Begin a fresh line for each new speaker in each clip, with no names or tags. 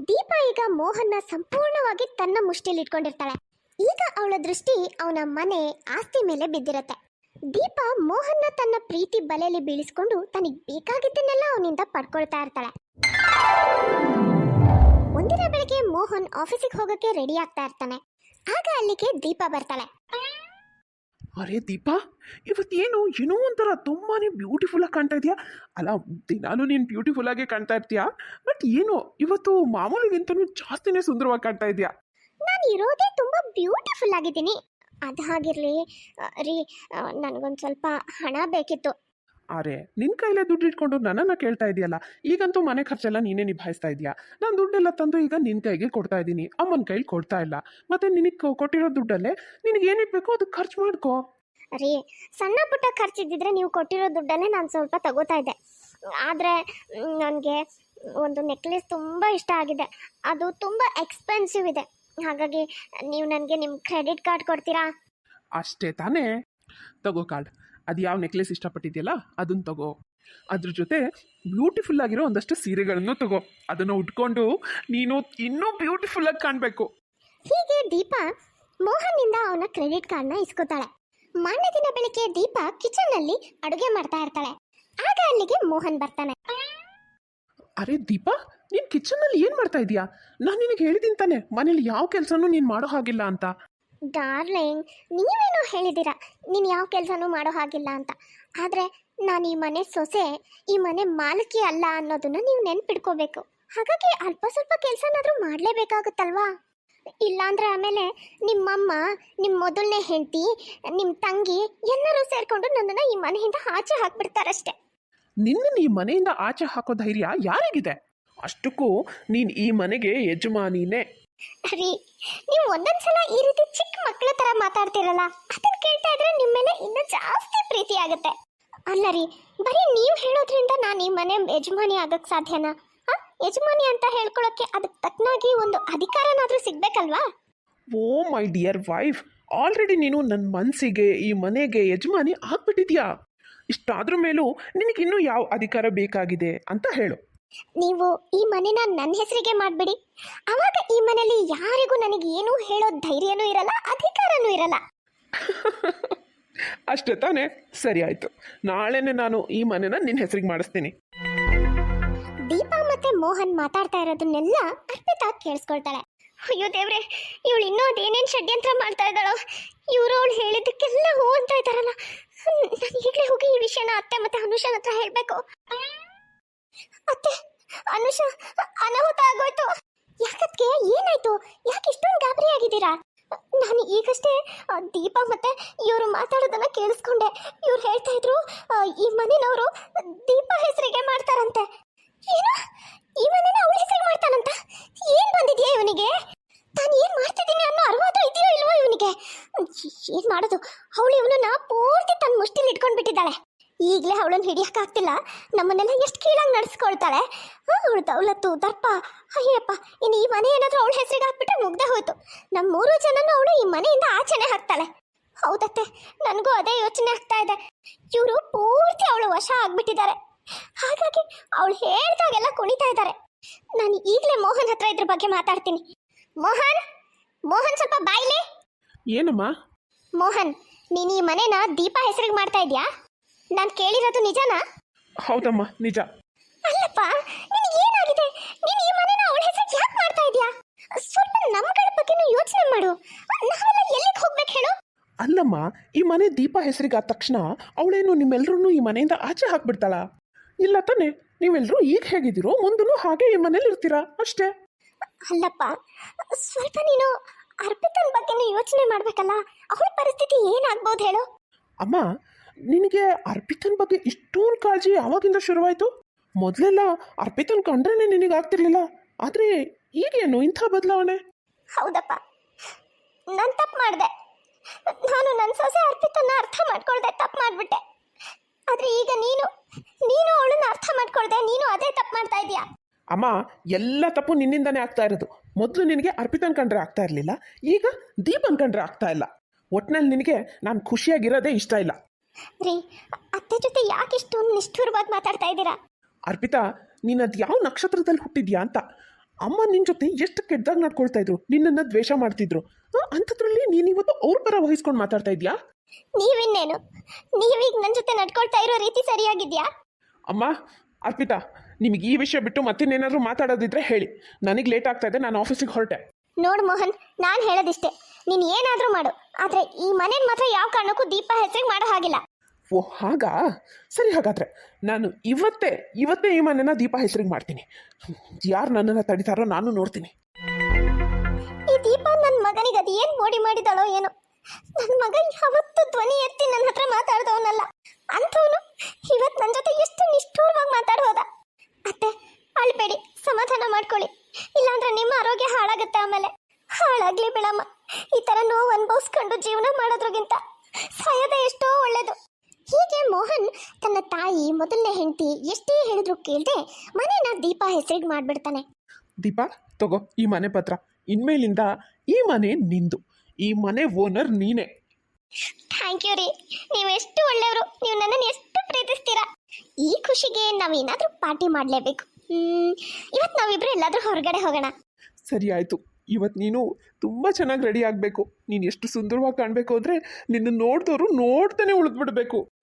ದೀಪ ಈಗ ಮೋಹನ್ನ ಸಂಪೂರ್ಣವಾಗಿ ತನ್ನ ಮುಷ್ಟಿಲಿ ಇಟ್ಕೊಂಡಿರ್ತಾಳೆ ಈಗ ಅವಳ ದೃಷ್ಟಿ ಅವನ ಮನೆ ಆಸ್ತಿ ಮೇಲೆ ಬಿದ್ದಿರತ್ತೆ. ದೀಪ ಮೋಹನ್ನ ತನ್ನ ಪ್ರೀತಿ ಬಲೆಯಲ್ಲಿ ಬೀಳಿಸ್ಕೊಂಡು ತನಗೆ ಬೇಕಾಗಿದ್ದನ್ನೆಲ್ಲ ಅವನಿಂದ ಪಡ್ಕೊಳ್ತಾ ಇರ್ತಾಳೆ. ಒಂದಿನ ಬೆಳಗ್ಗೆ ಮೋಹನ್ ಆಫೀಸಿಗೆ ಹೋಗಕ್ಕೆ ರೆಡಿ ಆಗ್ತಾ ಇರ್ತಾನೆ. ಆಗ ಅಲ್ಲಿಗೆ ದೀಪ ಬರ್ತಾಳೆ.
ಅರೆ ದೀಪಾ, ಇವತ್ತೇನು? ಏನೋ ಒಂಥರ ತುಂಬಾ ಬ್ಯೂಟಿಫುಲ್ಲಾಗಿ ಕಾಣ್ತಾ ಇದೆಯಾ? ಅಲ್ಲ, ದಿನಾಲೂ ನೀನು ಬ್ಯೂಟಿಫುಲ್ ಆಗಿ ಕಾಣ್ತಾ ಇರ್ತೀಯಾ? ಬಟ್ ಏನು, ಇವತ್ತು ಮಾಮೂಲಿಗಿಂತನೂ ಜಾಸ್ತಿನೇ ಸುಂದರವಾಗಿ ಕಾಣ್ತಾ ಇದೆಯಾ?
ನಾನು ಇರೋದೇ ತುಂಬ ಬ್ಯೂಟಿಫುಲ್ ಆಗಿದ್ದೀನಿ. ಅದು ಹಾಗಿರಲಿ ರೀ ನನಗೊಂದು ಸ್ವಲ್ಪ ಹಣ ಬೇಕಿತ್ತು.
ಅರೆ ನಿನ್ನ ಕೈಲೇ ದುಡ್ಡು ಇಟ್ಕೊಂಡು ನನ್ನನ್ನು ಕೇಳ್ತಾ ಇದೆಯಲ್ಲ? ಈಗಂತೂ ಮನೆ ಖರ್ಚೆಲ್ಲ ನೀನೇ ನಿಭಾಯಿಸ್ತಾ ಇದೆಯಾ? ನಾನು ದುಡ್ಡೆಲ್ಲ ತಂದು ಈಗ ನಿನ್ನ ಕೈಗೆ ಕೊಡ್ತಾ ಇದ್ದೀನಿ ಅಮ್ಮನ ಕೈಲಿ ಕೊಡ್ತಾ ಇಲ್ಲ. ಮತ್ತೆ ನಿನಗೆ ಕೊಟ್ಟಿರೋ ದುಡ್ಡಲ್ಲೇ ನಿನಗೆ ಏನಿಗೆ ಬೇಕೋ ಅದು ಖರ್ಚು ಮಾಡ್ಕೋ.
ರೀ ಸಣ್ಣ ಪುಟ್ಟ ಖರ್ಚಿದ್ದಿದ್ರೆ ನೀವು ಕೊಟ್ಟಿರೋ ದುಡ್ಡನ್ನೇ ನಾನು ಸ್ವಲ್ಪ ತಗೋತಾ ಇದ್ದೆ. ಆದರೆ ನನಗೆ ಒಂದು ನೆಕ್ಲೆಸ್ ತುಂಬ ಇಷ್ಟ ಆಗಿದೆ. ಅದು ತುಂಬ ಎಕ್ಸ್ಪೆನ್ಸಿವ್ ಇದೆ. ಹಾಗಾಗಿ ನೀವು ನನಗೆ ನಿಮ್ಮ ಕ್ರೆಡಿಟ್ ಕಾರ್ಡ್ ಕೊಡ್ತೀರಾ?
ಅಷ್ಟೇ ತಾನೇ. ತಗೋ ಕಾರ್ಡ್ ಅದು ಯಾವ ನೆಕ್ಲೆಸ್ ಇಷ್ಟಪಟ್ಟಿದೆಯಲ್ಲ ಅದನ್ನ ತಗೋ. ಅದ್ರ ಜೊತೆ ಬ್ಯೂಟಿಫುಲ್ ಆಗಿರೋ ಒಂದಷ್ಟು ಸೀರೆಗಳನ್ನು ತಗೋ. ಅದನ್ನು ಉಟ್ಕೊಂಡು ನೀನು ಇನ್ನೂ ಬ್ಯೂಟಿಫುಲ್ ಆಗಿ ಕಾಣಬೇಕು.
ಹೀಗೆ ದೀಪ ಮೋಹನ್ನಿಂದ ಅವನ ಕ್ರೆಡಿಟ್ ಕಾರ್ಡ್ನ ಇಸ್ಕೋತಾಳೆ. ಮಾನ್ಯ ದಿನ ಬೆಳಿಗ್ಗೆ ದೀಪ ಕಿಚನ್ನಲ್ಲಿ ಅಡುಗೆ ಮಾಡ್ತಾ ಇರ್ತಾಳೆ. ಆಗ ಅಲ್ಲಿಗೆ ಮೋಹನ್ ಬರ್ತಾನೆ.
ಅರೆ ದೀಪಾ ನೀನು ಕಿಚನಲ್ಲಿ ಏನು ಮಾಡ್ತಾ ಇದೀಯಾ? ನಾನು ನಿನಗೆ ಹೇಳಿದ್ದೀನಿ ತಾನೆ ಮನೇಲಿ ಯಾವ ಕೆಲಸನೂ ನೀನು ಮಾಡೋ ಹಾಗಿಲ್ಲ ಅಂತ.
ಡಾರ್ಲಿಂಗ್, ನೀವೇನೋ ಹೇಳಿದ್ದೀರಾ, ನೀನು ಯಾವ ಕೆಲಸನೂ ಮಾಡೋ ಹಾಗಿಲ್ಲ ಅಂತ. ಆದರೆ ನಾನು ಈ ಮನೆ ಸೊಸೆ, ಈ ಮನೆ ಮಾಲಕಿ ಅಲ್ಲ ಅನ್ನೋದನ್ನು ನೀವು ನೆನ್ಪಿಡ್ಕೋಬೇಕು ಹಾಗಾಗಿ ಅಲ್ಪ ಸ್ವಲ್ಪ ಕೆಲಸನಾದರೂ ಮಾಡಲೇಬೇಕಾಗುತ್ತಲ್ವಾ? ಇಲ್ಲಾಂದ್ರೆ ಆಮೇಲೆ ನಿಮ್ಮಮ್ಮ ನಿಮ್ಮ ಮೊದಲನೇ ಹೆಂಡತಿ ನಿಮ್ಮ ತಂಗಿ ಎಲ್ಲರೂ ಸೇರಿಕೊಂಡು ನನ್ನನ್ನು ಈ ಮನೆಯಿಂದ ಆಚೆ ಹಾಕ್ಬಿಡ್ತಾರಷ್ಟೇ.
ನಿನ್ನನ್ನು ಈ ಮನೆಯಿಂದ ಆಚೆ ಹಾಕೋ ಧೈರ್ಯ ಯಾರಿಗಿದೆ? ಅಷ್ಟಕ್ಕೂ ನೀನು ಈ ಮನೆಗೆ ಯಜಮಾನಿನೇ.
ರೀ, ನೀವು ಒಂದೊಂದ್ಸಲ ಈ ರೀತಿ ಚಿಕ್ಕ ಮಕ್ಕಳ ತರ ಮಾತಾಡ್ತಿರಲ್ಲ ಅದನ್ನ ಕೇಳ್ತಾ ಇದ್ರೆ ನಿಮ್ಮ ಮೇಲೆ ಇನ್ನೂ ಜಾಸ್ತಿ ಪ್ರೀತಿ ಆಗುತ್ತೆ. ಅಲ್ಲ ರೀ, ಬರೀ ನೀವು ಹೇಳೋದ್ರಿಂದ ನಾನು ಈ ಮನೆ ಯಜಮಾನಿ ಆಗೋಕೆ ಸಾಧ್ಯನಾ? ಆ ಯಜಮಾನಿ ಅಂತ ಹೇಳ್ಕೊಳಕ್ಕೆ ಅದಕ್ಕೆ ತಕ್ಕನಾಗಿ ಒಂದು ಅಧಿಕಾರನಾದರೂ ಸಿಗಬೇಕಲ್ವಾ?
Oh, my dear wife, already ನೀನು ನನ್ನ ಮನಸ್ಸಿಗೆ ಈ ಮನೆಗೆ ಯಜಮಾನಿ ಆಗ್ಬಿಟ್ಟಿದ್ಯಾ? ಇಷ್ಟಾದ್ರ ಮೇಲೂ ನಿನಗಿನ್ನೂ ಯಾವ ಅಧಿಕಾರ ಬೇಕಾಗಿದೆ ಅಂತ ಹೇಳು.
ನೀವು ಈ ಮನೆನ ನನ್ನ ಹೆಸರಿಗೆ ಮಾಡ್ಬಿಡಿ. ಅವಾಗ ಈ ಮನೆಯಲ್ಲಿ ಯಾರಿಗೂ ನನಗೆ ಏನೂ ಹೇಳೋ ಧೈರ್ಯನೂ ಇರಲ್ಲ ಅಧಿಕಾರನೂ ಇರಲ್ಲ.
ಅಷ್ಟೇ ತಾನೇ ಸರಿ ಆಯ್ತು. ನಾಳೆನೆ ನಾನು ಈ ಮನೆನ ನಿನ್ನ ಹೆಸರಿಗೆ ಮಾಡಿಸ್ತೀನಿ.
ದೀಪಾ ಮತ್ತೆ ಮೋಹನ್ ಮಾತಾಡ್ತಾ ಇರೋದನ್ನೆಲ್ಲ ಅರ್ಪಿತಾ ಕೇಳಿಸ್ಕೊಳ್ತಾಳೆ. ಅಯ್ಯೋ ದೇವ್ರೆ ಇವಳು ಇನ್ನೂ ಅದೇನೇನು ಷಡ್ಯಂತ್ರ ಮಾಡ್ತಾ ಇದ್ದಾಳೋ? ಇವರು ಅವಳು ಹೇಳಿದ್ದಕ್ಕೆಲ್ಲ ಹೂ ಅಂತ ಇದ್ದಾರಲ್ಲ. ನಾನು ಈಗಲೇ ಹೋಗಿ ಈ ವಿಷಯನ ಅತ್ತೆ ಮತ್ತೆ ಅನುಷನ್ ಹತ್ರ ಹೇಳಬೇಕು. ಅತ್ತೆ, ಅನುಷ, ಅನಾಹುತ ಆಗೋಯ್ತು. ಯಾಕತ್ಗೆ ಏನಾಯ್ತು? ಯಾಕೆ ಇಷ್ಟೊಂದು ಗಾಬರಿ ಆಗಿದ್ದೀರಾ? ನಾನು ಈಗಷ್ಟೇ ದೀಪ ಮತ್ತೆ ಇವರು ಮಾತಾಡೋದನ್ನ ಕೇಳಿಸ್ಕೊಂಡೆ. ಇವ್ರು ಹೇಳ್ತಾ ಇದ್ರು ಈ ಮನೆಯವರು ದೀಪ ಹೆಸರಿಗೆ ಮಾಡ್ತಾರಂತೆ. ಏನು? ಈ ಮನೇನ ಅವಳ ಹೆಸರಿಗೆ ಮಾಡ್ತಾನಂತ? ಏನ್ ಬಂದಿದ್ಯಾ ಇವನಿಗೆ? ತಾನು ಏನ್ ಮಾಡ್ತಿದ್ದೀನಿ ಅನ್ನೋ ಅರ್ವಾದ ಇದೆಯೋ ಇಲ್ವೋ ಇವನಿಗೆ? ಏನ್ ಮಾಡೋದು ಅವಳು ಇವನನ್ನ ಪೂರ್ತಿ ತನ್ನ ಮುಷ್ಟಿಲಿ ಇಟ್ಕೊಂಡ್ ಬಿಟ್ಟಿದ್ದಾಳೆ ಈಗಲೇ ಅವಳನ್ನ ಹಿಡಿಯಕ್ಕಾಗ್ತಿಲ್ಲ ನಮ್ಮನ್ನೆಲ್ಲ ಎಷ್ಟು ಕೀಳಾಗಿ ನಡೆಸ್ಕೊಳ್ತಾಳೆ. ಅವಳು ದೌಲತ್ತು ದರ್ಪ. ಅಯ್ಯಪ್ಪ ಇನ್ನು ಈ ಮನೆ ಏನಾದರೂ ಅವಳ ಹೆಸರಿಗೆ ಹಾಕ್ಬಿಟ್ರೆ ಮುಗ್ದೆ ಹೋಯ್ತು. ನಮ್ಮ ಮೂರು ಜನನು ಅವಳು ಈ ಮನೆಯಿಂದ ಆಚೆನೆ ಹಾಕ್ತಾಳೆ. ಹೌದತ್ತೆ ನನಗೂ ಅದೇ ಯೋಚನೆ ಆಗ್ತಾ ಇದೆ. ಇವರು ಪೂರ್ತಿ ಅವಳು ವಶ ಆಗ್ಬಿಟ್ಟಿದ್ದಾರೆ. ಹಾಗಾಗಿ ಅವಳು ಹೇಳ್ದಾಗೆಲ್ಲ ಕುಣಿತಾ ಇದ್ದಾರೆ. ನಾನು ಈಗಲೇ ಮೋಹನ್ ಹತ್ರ ಇದ್ರ ಬಗ್ಗೆ ಮಾತಾಡ್ತೀನಿ. ಮೋಹನ್ ಮೋಹನ್ ಸ್ವಲ್ಪ ಬಾಯ್ಲಿ.
ಏನಮ್ಮ?
ಮೋಹನ್ ನೀನು ಈ ಮನೆನ ದೀಪ ಹೆಸರಿಗೆ ಮಾಡ್ತಾ ಇದೀಯಾ? ನಾನು ಕೇಳಿರೋದು ನಿಜನಾ?
ಹೌದಮ್ಮ ನಿಜ.
ಅಲ್ಲಪ್ಪ ನಿನಗೆ ಏನಾಗಿದೆ? ನೀನು ಈ ಮನೆನ ಅವಳ ಹೆಸರು ಯಾಕೆ ಮಾಡ್ತಾ ಇದೀಯಾ? ಸ್ವಲ್ಪ ನಮ್ಗಳ ಬಗ್ಗೆನೂ ಯೋಚನೆ ಮಾಡು. ನಾವೆಲ್ಲ ಎಲ್ಲಿಗೆ ಹೋಗ್ಬೇಕು ಹೇಳು?
ಅಲ್ಲಮ್ಮ ಈ ಮನೆ ದೀಪ ಹೆಸರಿಗೆ ಆದ ತಕ್ಷಣ ಅವಳೇನು ನಿಮ್ಮೆಲ್ಲರೂ ಈ ಮನೆಯಿಂದ ಆಚೆ ಹಾಕ್ಬಿಡ್ತಾಳ? ಇಲ್ಲ ತಾನೆ ನೀವೆಲ್ಲರೂ ಈಗ ಹೇಗಿದ್ದೀರೋ ಮುಂದೂ ಹಾಗೆ ಈ ಮನೇಲಿ ಇರ್ತೀರಾ? ಅಷ್ಟೇ.
ಅಲ್ಲಪ್ಪ ಸ್ವಲ್ಪ ನೀನು ಅರ್ಪಿತನ ಬಗ್ಗೆನೂ ಯೋಚನೆ ಮಾಡ್ಬೇಕಲ್ಲ ಅವಳ ಪರಿಸ್ಥಿತಿ ಏನಾಗ್ಬೋದು ಹೇಳು?
ಅಮ್ಮ ನಿನಗೆ ಅರ್ಪಿತನ ಬಗ್ಗೆ ಇಷ್ಟೊಂದು ಕಾಳಜಿ ಯಾವಾಗಿಂದ ಶುರುವಾಯಿತು? ಮೊದಲೆಲ್ಲ ಅರ್ಪಿತನ್ ಕಂಡ್ರೆ ನಿನಗೆ ಆಗ್ತಿರ್ಲಿಲ್ಲ. ಆದರೆ ಈಗೇನು ಇಂಥ ಬದಲಾವಣೆ?
ಹೌದಪ್ಪ. ನಾನು ತಪ್ಪು ಮಾಡಿದೆ. ನಾನು ನನ್ನ ಸೊಸೆ ಅರ್ಪಿತನ್ನ ಅರ್ಥ ಮಾಡ್ಕೊಳ್ದೆ ತಪ್ಪು ಮಾಡಿಬಿಟ್ಟೆ. ಆದರೆ ಈಗ ನೀನು ನೀನು ಅವಳನ್ನ ಅರ್ಥ ಮಾಡ್ಕೊಳ್ದೆ ನೀನು ಅದೇ ತಪ್ಪು ಮಾಡ್ತಾ ಇದೀಯಾ
ಅಮ್ಮ ಎಲ್ಲ ತಪ್ಪು ನಿನ್ನಿಂದನೇ ಆಗ್ತಾ ಇರೋದು. ಮೊದಲು ನಿನಗೆ ಅರ್ಪಿತನ್ ಕಂಡ್ರೆ ಆಗ್ತಾ ಇರಲಿಲ್ಲ ಈಗ ದೀಪನ್ ಕಂಡ್ರೆ ಆಗ್ತಾ ಇಲ್ಲ. ಒಟ್ನಲ್ಲಿ ನಿನಗೆ ನಾನು ಖುಷಿಯಾಗಿರೋದೇ ಇಷ್ಟ ಇಲ್ಲ.
ರೀ ಅತ್ತೆ ಜೊತೆ ಯಾಕೆ ಇಷ್ಟೊಂದು ನಿಷ್ಠುರವಾಗಿ ಮಾತಾಡ್ತಾ ಇದ್ದೀರಾ?
ಅರ್ಪಿತಾ ನೀನು ಅದು ಯಾವ ನಕ್ಷತ್ರದಲ್ಲಿ ಹುಟ್ಟಿದ್ಯಾ ಅಂತ? ಅಮ್ಮ ನಿನ್ನ ಜೊತೆ ಎಷ್ಟು ಕೆಟ್ಟದಾಗ ನಡ್ಕೊಳ್ತಾ ಇದ್ರು ನಿನ್ನನ್ನು ದ್ವೇಷ ಮಾಡ್ತಿದ್ರು. ಅಂಥದ್ರಲ್ಲಿ ನೀನು ಇವತ್ತು ಅವ್ರ ಪರ ವಹಿಸ್ಕೊಂಡು ಮಾತಾಡ್ತಾ ಇದೆಯಾ?
ನೀವಿನ್ನೇನು? ನೀವೀಗ ನನ್ನ ಜೊತೆ ನಡ್ಕೊಳ್ತಾ ಇರೋ ರೀತಿ ಸರಿಯಾಗಿದ್ಯಾ?
ಅಮ್ಮ ಅರ್ಪಿತಾ ನಿಮಗೆ ಈ ವಿಷಯ ಬಿಟ್ಟು ಮತ್ತಿನ್ನೇನಾದರೂ ಮಾತಾಡೋದಿದ್ರೆ ಹೇಳಿ. ನನಗೆ ಲೇಟ್ ಆಗ್ತಾ ಇದೆ ನಾನು ಆಫೀಸಿಗೆ ಹೊರಟೆ.
ನೋಡು ಮೋಹನ್ ನಾನು ಹೇಳೋದಿಷ್ಟೇ. ನೀನು ಏನಾದರೂ ಮಾಡು. ಆದರೆ ಈ ಮನೇನ ಮಾತ್ರ ಯಾವ ಕಾರಣಕ್ಕೂ ದೀಪ ಹೆಸರಿಗೆ ಮಾಡೋ ಹಾಗಿಲ್ಲ.
ಓ, ಹಾಗಾ? ಸರಿ ಹಾಗಾದರೆ ನಾನು ಇವತ್ತೇ ಇವತ್ತೇ ಈ ಮನೆನ ದೀಪ ಹೆಸರಿಗೆ ಮಾಡ್ತೀನಿ. ಯಾರು ನನ್ನನ್ನು ತಡಿತಾರೋ ನಾನು ನೋಡ್ತೀನಿ.
ಈ ದೀಪ ನನ್ನ ಮಗನಿಗೆ ಅದು ಏನು ಮೋಡಿ ಮಾಡಿದಳೋ ಏನೋ. ನನ್ನ ಮಗ ಯಾವತ್ತೂ ಧ್ವನಿ ಎತ್ತಿ ನನ್ನ ಹತ್ರ ಮಾತಾಡ್ದವನಲ್ಲ. ಅಂಥವನು ಇವತ್ತು ನನ್ನ ಜೊತೆ ಎಷ್ಟು ನಿಷ್ಠೂರವಾಗಿ ಮಾತಾಡೋದ ಅತ್ತೆ, ಅಳ್ಬೇಡಿ, ಸಮಾಧಾನ ಮಾಡ್ಕೊಳ್ಳಿ. ಇಲ್ಲಾಂದ್ರೆ ನಿಮ್ಮ ಆರೋಗ್ಯ ಹಾಳಾಗುತ್ತೆ ಆಮೇಲೆ. ಹಾಳಾಗ್ಲಿ ಬಿಡಮ್ಮ. ಈ ಥರ ನೋವು ಅನುಭವಿಸ್ಕೊಂಡು ಜೀವನ ಮಾಡೋದ್ರಗಿಂತ ಸಾಯೋದೇ ಎಷ್ಟೋ ಒಳ್ಳೇದು. ಹೀಗೆ ಮೋಹನ್ ತನ್ನ ತಾಯಿ ಮೊದಲನೇ ಹೆಂಡತಿ ಎಷ್ಟೇ ಹೇಳಿದ್ರು ಕೇಳದೆ ಮನೆನ ದೀಪ ಹೆಸರಿಗೆ ಮಾಡಿಬಿಡ್ತಾನೆ.
ದೀಪ ತಗೋ ಈ ಮನೆ ಪತ್ರ. ಇನ್ಮೇಲಿಂದ ಈ ಮನೆ ನಿಂದು. ಈ ಮನೆ ಓನರ್ ನೀನೇ.
ಥ್ಯಾಂಕ್ ಯು ರೀ. ನೀವು ಎಷ್ಟು ಒಳ್ಳೆಯವರು ನೀವು ನನ್ನನ್ನು ಎಷ್ಟು ಪ್ರೀತಿಸ್ತೀರಾ? ಈ ಖುಷಿಗೆ ನಾವೇನಾದರೂ ಪಾರ್ಟಿ ಮಾಡಲೇಬೇಕು. ಇವತ್ತು ನಾವಿಬ್ರು ಎಲ್ಲಾದರೂ ಹೊರಗಡೆ ಹೋಗೋಣ.
ಸರಿ ಆಯಿತು. ಇವತ್ತು ನೀನು ತುಂಬ ಚೆನ್ನಾಗಿ ರೆಡಿ ಆಗಬೇಕು. ನೀನು ಎಷ್ಟು ಸುಂದರವಾಗಿ ಕಾಣಬೇಕು ಅಂದರೆ ನಿನ್ನ ನೋಡಿದವರು ನೋಡ್ತಾನೆ ಉಳಿದ್ಬಿಡ್ಬೇಕು.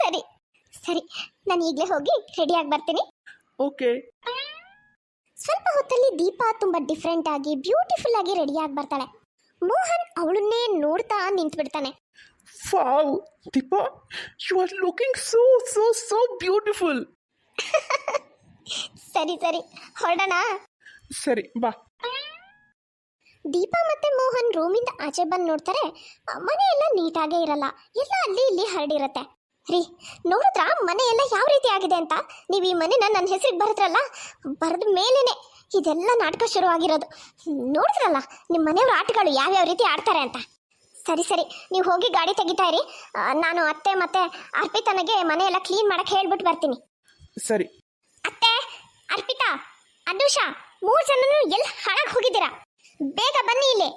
ಸರಿ ಸರಿ. ನಾನು ಈಗಲೇ ಹೋಗಿ ರೆಡಿಯಾಗಿ ಬರ್ತೀನಿ.
ಓಕೆ
ಸ್ವಲ್ಪ ಹೊತ್ತಲ್ಲಿ ದೀಪಾ ತುಂಬ ಡಿಫ್ರೆಂಟ್ ಆಗಿ ಬ್ಯೂಟಿಫುಲ್ ಆಗಿ ರೆಡಿಯಾಗಿ ಬರ್ತಾಳೆ. ಮೋಹನ್ ಅವಳನ್ನೇ ನೋಡ್ತಾ ನಿಂತ್ಬಿಡ್ತಾನೆ.
Wow Deepa you are looking so so so beautiful
ಸರಿ ಸರಿ. ಹೊರಡೋಣ?
ಸರಿ ಬಾ.
ದೀಪಾ ಮತ್ತೆ ಮೋಹನ್ ರೂಮಿಂದ ಆಚೆ ಬಂದು ನೋಡ್ತಾರೆ ಮನೆ ಎಲ್ಲ ನೀಟಾಗೇ ಇರಲ್ಲ. ಎಲ್ಲ ಅಲ್ಲಿ ಇಲ್ಲಿ ಹರಡಿರತ್ತೆ. ರೀ ನೋಡಿದ್ರಾ? ಮನೆ ಎಲ್ಲ ಯಾವ ರೀತಿ ಆಗಿದೆ ಅಂತ? ನೀವು ಈ ಮನೆನ ನನ್ನ ಹೆಸರಿಗೆ ಬರೆದ್ರಲ್ಲ? ಬರೆದ ಮೇಲೇನೆ ಇದೆಲ್ಲ ನಾಟಕ ಶುರುವಾಗಿರೋದು. ನೋಡಿದ್ರಲ್ಲ ನಿಮ್ಮ ಮನೆಯವ್ರ ಆಟಗಳು ಯಾವ್ಯಾವ ರೀತಿ ಆಡ್ತಾರೆ ಅಂತ? ಸರಿ ಸರಿ ನೀವು ಹೋಗಿ ಗಾಡಿ ತೆಗಿತಾ ಇರಿ. ಆ, ನಾನು ಅತ್ತೆ ಮತ್ತೆ ಅರ್ಪಿತನಿಗೆ ಮನೆ ಎಲ್ಲ ಕ್ಲೀನ್ ಮಾಡಕ್ಕೆ ಹೇಳ್ಬಿಟ್ಟು ಬರ್ತೀನಿ.
ಸರಿ.
ಅತ್ತೆ ಅರ್ಪಿತಾ ಅನುಷಾ ಮೂರು ಜನನು ಎಲ್ಲಿ ಹಾಳಾಗಿ ಹೋಗಿದ್ದೀರಾ? ಬೇಗ ಬನ್ನಿ ಇಲ್ಲಿ.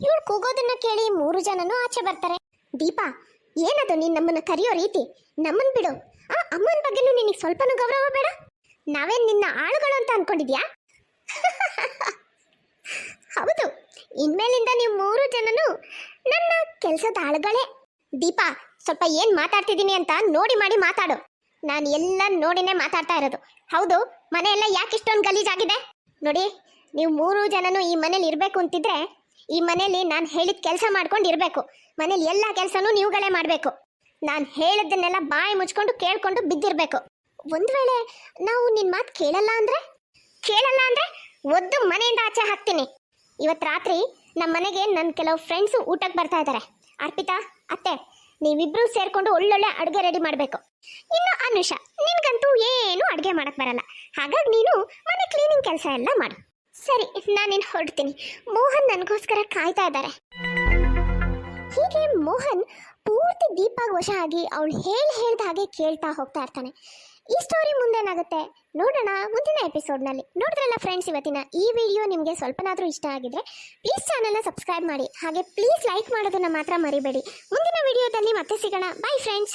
ಇವಳು ಕೂಗೋದನ್ನ ಕೇಳಿ ಮೂರು ಜನನು ಆಚೆ ಬರ್ತಾರೆ. ದೀಪಾ ಏನದು ನೀನು ನಮ್ಮನ್ನು ಕರೆಯೋ ರೀತಿ? ನಮ್ಮನ್ನು ಬಿಡು. ಆ, ಅಮ್ಮನ ಬಗ್ಗೆನೂ ನಿನಗೆ ಸ್ವಲ್ಪನೂ ಗೌರವ ಬೇಡ? ನಾವೇನು ನಿನ್ನ ಆಳುಗಳು ಅಂತ ಅನ್ಕೊಂಡಿದ್ಯಾ? ಹೌದು. ಇನ್ಮೇಲಿಂದ ನೀವು ಮೂರು ಜನನು ನನ್ನ ಕೆಲಸದ ಆಳುಗಳೇ. ದೀಪಾ, ಸ್ವಲ್ಪ ಏನು ಮಾತಾಡ್ತಿದ್ದೀನಿ ಅಂತ ನೋಡಿ ಮಾಡಿ ಮಾತಾಡು. ನಾನು ಎಲ್ಲ ನೋಡಿನೇ ಮಾತಾಡ್ತಾ ಇರೋದು. ಹೌದು, ಮನೆಯೆಲ್ಲ ಯಾಕೆ ಇಷ್ಟೊಂದು ಗಲೀಜಾಗಿದೆ? ನೋಡಿ, ನೀವು ಮೂರು ಜನನು ಈ ಮನೇಲಿ ಇರಬೇಕು ಅಂತಿದ್ರೆ ಈ ಮನೇಲಿ ನಾನು ಹೇಳಿದ ಕೆಲಸ ಮಾಡ್ಕೊಂಡು ಇರಬೇಕು. ಮನೇಲಿ ಎಲ್ಲ ಕೆಲಸನೂ ನೀವುಗಳೇ ಮಾಡಬೇಕು. ನಾನು ಹೇಳಿದ್ದನ್ನೆಲ್ಲ ಬಾಯಿ ಮುಚ್ಕೊಂಡು ಕೇಳ್ಕೊಂಡು ಬಿದ್ದಿರಬೇಕು. ಒಂದು ವೇಳೆ ನಾವು ನಿನ್ನ ಮಾತು ಕೇಳಲ್ಲ ಅಂದ್ರೆ? ಕೇಳಲ್ಲ ಅಂದ್ರೆ ಒದ್ದು ಮನೆಯಿಂದ ಆಚೆ ಹಾಕ್ತೀನಿ. ಇವತ್ತು ರಾತ್ರಿ ನಮ್ಮ ಮನೆಗೆ ನನ್ನ ಕೆಲವು ಫ್ರೆಂಡ್ಸು ಊಟಕ್ಕೆ ಬರ್ತಾ ಇದ್ದಾರೆ ಅರ್ಪಿತಾ, ಅತ್ತೆ, ನೀವಿಬ್ರು ಸೇರಿಕೊಂಡು ಒಳ್ಳೊಳ್ಳೆ ಅಡುಗೆ ರೆಡಿ ಮಾಡಬೇಕು. ಇನ್ನು ಅನುಷ, ನಿನ್ಗಂತೂ ಏನೂ ಅಡುಗೆ ಮಾಡಕ್ಕೆ ಬರಲ್ಲ. ಹಾಗಾಗಿ ನೀನು ಮನೆ ಕ್ಲೀನಿಂಗ್ ಕೆಲಸ ಎಲ್ಲ ಮಾಡು. ಸರಿ ನಾನು ಹೊರಡ್ತೀನಿ. ಮೋಹನ್ ನನಗೋಸ್ಕರ ಕಾಯ್ತಾ ಇದ್ದಾರೆ ಹೀಗೆ ಮೋಹನ್ ಪೂರ್ತಿ ದೀಪಾಗ್ ವಶ ಆಗಿ ಅವಳು ಹೇಳಿ ಹೇಳ್ದ ಹಾಗೆ ಕೇಳ್ತಾ ಹೋಗ್ತಾ ಇರ್ತಾನೆ. ಈ ಸ್ಟೋರಿ ಮುಂದೇನಾಗುತ್ತೆ? ನೋಡೋಣ ಮುಂದಿನ ಎಪಿಸೋಡ್ನಲ್ಲಿ ನೋಡಿದ್ರಲ್ಲ ಫ್ರೆಂಡ್ಸ್ ಇವತ್ತಿನ ಈ ವಿಡಿಯೋ ನಿಮಗೆ ಸ್ವಲ್ಪನಾದರೂ ಇಷ್ಟ ಆಗಿದ್ರೆ ಪ್ಲೀಸ್ ಚಾನಲ್ನ ಸಬ್ಸ್ಕ್ರೈಬ್ ಮಾಡಿ. ಹಾಗೆ ಪ್ಲೀಸ್ ಲೈಕ್ ಮಾಡೋದನ್ನ ಮಾತ್ರ ಮರಿಬೇಡಿ. ಮುಂದಿನ ವಿಡಿಯೋದಲ್ಲಿ ಮತ್ತೆ ಸಿಗೋಣ. By friends